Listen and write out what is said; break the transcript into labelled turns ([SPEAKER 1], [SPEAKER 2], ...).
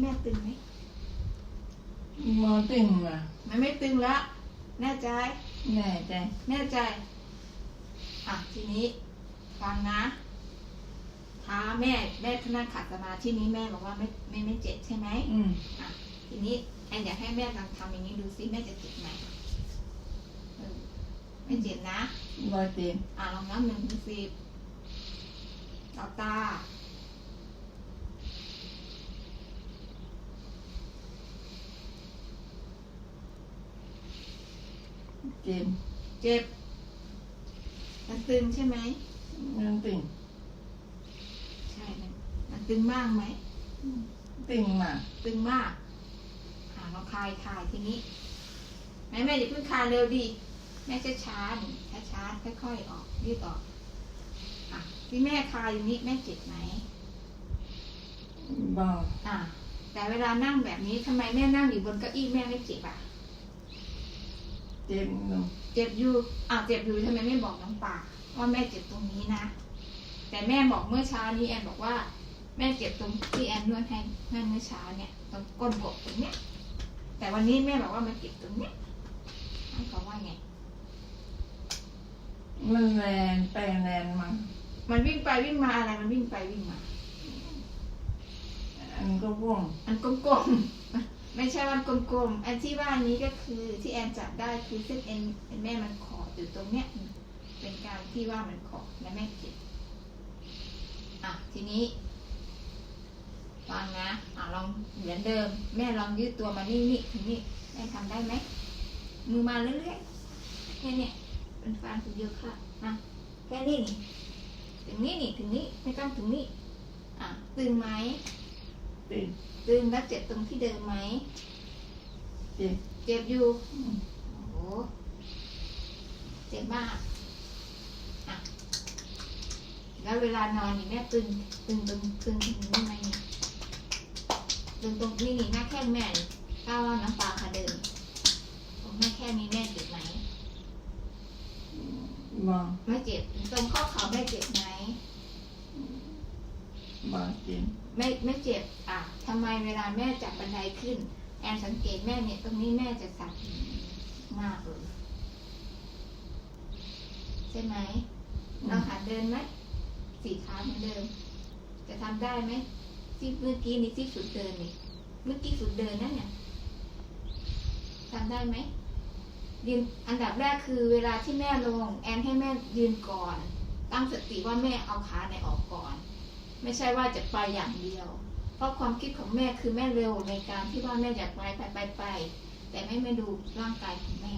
[SPEAKER 1] แม่ตึงไหม
[SPEAKER 2] มอติ่งมา
[SPEAKER 1] มันไม่ตึงละ แน่ใจ
[SPEAKER 2] แน่ใจ
[SPEAKER 1] แน่ใจ อะทีนี้ฟังนะท้าแม่แม่ท่านั่งขัดสมาธินี้แม่บอกว่าไม่ไม่ไม่เจ็บใช่ไหม
[SPEAKER 2] อืม
[SPEAKER 1] อะทีนี้แอนอยากให้แม่ลองทำอย่างนี้ดูซิแม่จะเจ็บไหมเออไม่เจ็บนะ
[SPEAKER 2] บอติ่ง
[SPEAKER 1] อะลองนับหนึ่งถึงสิบหลับตา
[SPEAKER 2] เจ็บ
[SPEAKER 1] เจ็บ มันตึงใช่ไหม
[SPEAKER 2] มันติ่ง
[SPEAKER 1] ใช่มันมันตึงมากไหม
[SPEAKER 2] ติ่งมา
[SPEAKER 1] ตึงมากอ่าลองคลายคลายทีนี้ แม่แม่อย่าเพิ่งคลายเร็วดิ แม่ช้าช้าๆนี่ช้าช้าๆค่อยๆออกยืดออกอะที่แม่คลายอย่างนี้แม่เจ็บไหม
[SPEAKER 2] บอ
[SPEAKER 1] อะแต่เวลานั่งแบบนี้ทำไมแม่นั่งอยู่บนเก้าอี้แม่ไม่เจ็บอะ
[SPEAKER 2] เจ็บหนู
[SPEAKER 1] เจ็บอยู่อะเจ็บอยู่ทำไมไม่บอกน้องป่าว่าแม่เจ็บตรงนี้นะ แต่แม่บอกเมื่อเช้านี้แอนบอกว่า แม่เจ็บตรงที่แอนนวดให้ให้เมื่อเช้าเนี่ยตรงก้นกบตรงเนี้ย แต่วันนี้แม่บอกว่ามันเจ็บตรงเนี้ยให้เขาว่าไง
[SPEAKER 2] มันแรงไปแรงมา
[SPEAKER 1] มันวิ่งไปวิ่งมาอะไรมันวิ่งไปวิ่งมา
[SPEAKER 2] อันก็ว่อง
[SPEAKER 1] อันกลมๆ ไม่ใช่วันกลมๆ อันที่ว่านี้ก็คือที่แอนจับได้คือเส้นเอ็นแม่มันขอดอยู่ตรงเนี้ยเป็นการที่ว่ามันขอดและแม่เจ็บอะทีนี้ฟังนะอะลองเหมือนเดิม แม่ลองยืดตัวมานี่นี่ถึงนี่แม่ทำได้ไหมมือมาเรื่อยๆแค่เนี้ยเป็นฟันถึงเยอะค่ะนะแค่นี้นี่ถึงนี่นี่ถึงนี่ไม่ต้องถึงนี่อะตึงไหม
[SPEAKER 2] ติ่ง
[SPEAKER 1] ตึงแล้วเจ็บตรงที่เดิมไหม
[SPEAKER 2] เจ็บ
[SPEAKER 1] เจ็บอยู่
[SPEAKER 2] อืม
[SPEAKER 1] โอ้โหเจ็บมากอะแล้วเวลานอนนี่แม่ตึงตึงตรงตึงตรงนี้ไหมนี่ตึงตรงนี่นี่หน้าแข้งแม่นี่ก้าวว่าน้ำตาค่ะเดินตรงหน้าแข้งนี้แม่เจ็บไหม
[SPEAKER 2] บอ
[SPEAKER 1] ไม่เจ็บตรงข้อเข่าแม่เจ็บไหม
[SPEAKER 2] บอติ่ง
[SPEAKER 1] ไม่ไม่เจ็บอะทำไมเวลาแม่จับบันไดขึ้น แอนสังเกตแม่เนี่ยตรงนี้แม่จะสั่นมากเลยใช่ไหมเราหัดเดินไหมสี่ขาเหมือนเดิม จะทำได้ไหมที่เมื่อกี้นี่ที่ฝึกเดินนี่เมื่อกี้ฝึกเดินนั่นเนี่ยทำได้ไหมยืนอันดับแรกคือเวลาที่แม่ลง แอนให้แม่ยืนก่อน ตั้งสติว่าแม่เอาขาไหนออกก่อน ไม่ใช่ว่าจะไปอย่างเดียว เพราะความคิดของแม่คือแม่เร็วในการที่ว่าแม่อยากไปไปไปไป แต่แม่ไม่ดูร่างกายของแม่